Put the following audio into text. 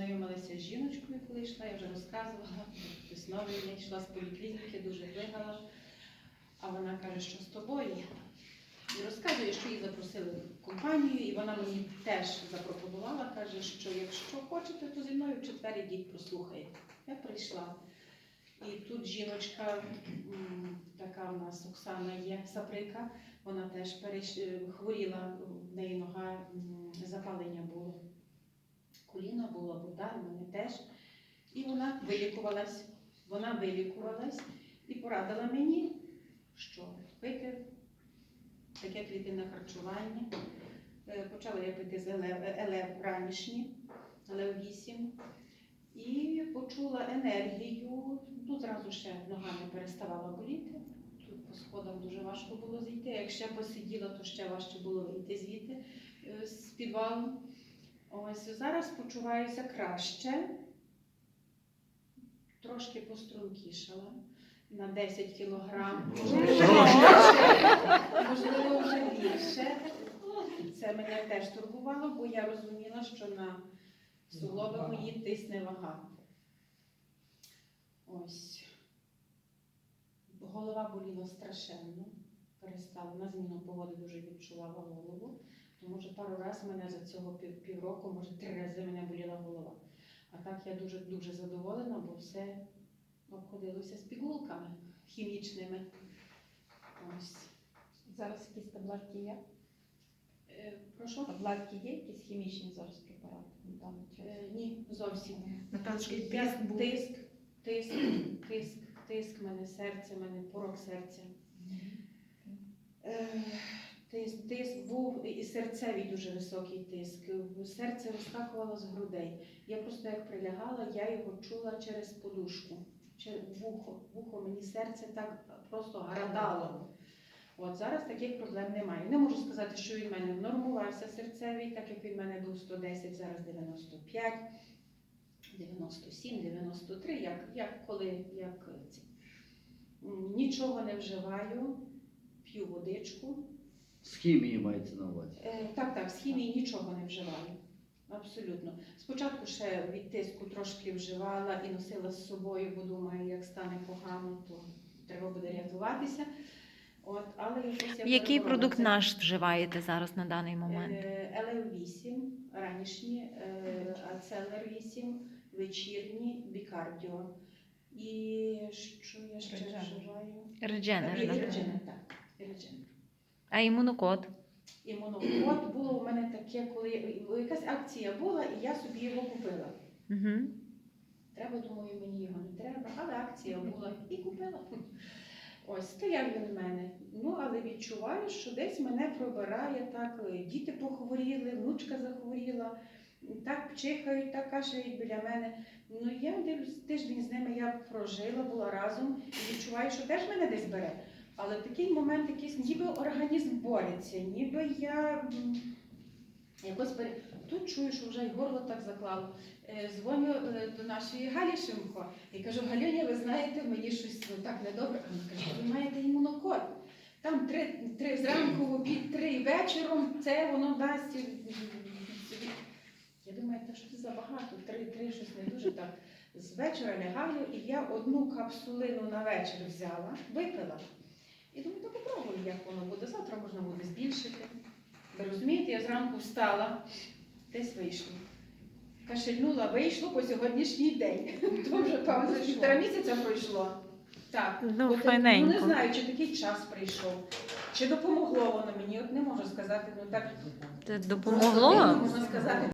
познайомилася з жіночкою, коли йшла, я вже розказувала. Хтось новий, я йшла з поліклініки, дуже плигала. А вона каже, що з тобою. І розказує, що її запросили в компанію, і вона мені теж запропонувала, каже, що якщо хочете, то зі мною в четвер ідіть прослухайте. Я прийшла. І тут жіночка, така у нас Оксана є Саприка, вона теж хворіла, в неї нога запалення було. Коліна було, удар, в мене теж. І вона вилікувалась. Вона вилікувалась і порадила мені, що пити таке клітинне харчування. Е, Почала я пити з елев, ранішні, елев 8. І почула енергію. Ну, зразу ще нога не переставала боліти. Тут по сходам дуже важко було зійти. Як ще посиділа, то ще важче було вийти звідти е, з підвалу. Ось зараз почуваюся краще. Трошки пострункішала на 10 кілограм. Можливо, вже більше. Це мене теж турбувало, бо я розуміла, що на суглоби мої тисне вага. Ось. Голова боліла страшенно. Перестала на зміну погоди дуже відчувала голову. Тому вже пару разів мене за цього пів, півроку, може три рази мене боліла голова. А так я дуже дуже задоволена, бо все обходилося з пігулками хімічними. Ось. Зараз якісь таблетки є? Е, Прошу? Таблетки є, якісь хімічні зараз препарати на даний час? Е, Ні, зовсім. Наталочка, Я тиск був. тиск, тиск, тиск, тиск, мене серце, мене порок серця. Е, Тиск, тиск був і серцевий дуже високий тиск. Серце вискакувало з грудей. Я просто як прилягала, я його чула через подушку, через вухо. Вухо мені серце так просто градало. От зараз таких проблем немає. Не можу сказати, що він в мене внормувався серцевий, так як він в мене був 110, зараз 95, 97, 93, як, як коли, як. Нічого не вживаю, п'ю водичку. З хімії мається на увазі. Е, так, так, з хімії нічого не вживаю. Абсолютно. Спочатку ще від тиску трошки вживала і носила з собою, бо думаю, як стане погано, то треба буде рятуватися. От, але якось я Який переборола продукт це. наш вживаєте зараз на даний момент? Е, ЛЛ8, ранішні, е, ацелер8, вечірні, бікардіо. І що я ще Редженер. вживаю? Редженер. Так? Редженер, так. і Редженер. А імунокод? Імунокод було у мене таке, коли якась акція була, і я собі його купила. Угу. Треба, думаю, мені його не треба, але акція була і купила. Ось, стояв він в мене. Ну, але відчуваю, що десь мене пробирає так. е, Діти похворіли, внучка захворіла, так чихають, так кашляють біля мене. Ну я дивлюсь, тиждень з ними я прожила, була разом і відчуваю, що теж мене десь бере. Але в такий момент якийсь ніби організм бореться, ніби я якось пере... тут чую, що вже й горло так заклало. Е, Дзвоню е, до нашої Галі Шимко і кажу, Галюня, ви знаєте, мені щось ну, так недобре. А вона каже, ви маєте імунокод. Там три, три зранку, в обід, три вечором, це воно дасть. Я думаю, це забагато, три, три щось не дуже так. З вечора лягаю, і я одну капсулину на вечір взяла, випила. І думаю, то попробую, як воно буде. Завтра можна буде збільшити. Ви розумієте, я зранку встала, десь вийшло. Кашельнула, вийшло по сьогоднішній день. То вже певно півтора місяця пройшло. Так. Ну, От. Ну, не знаю, чи такий час прийшов, чи допомогло воно мені, от не можу сказати, ну так Це просто допомогло? можна сказати.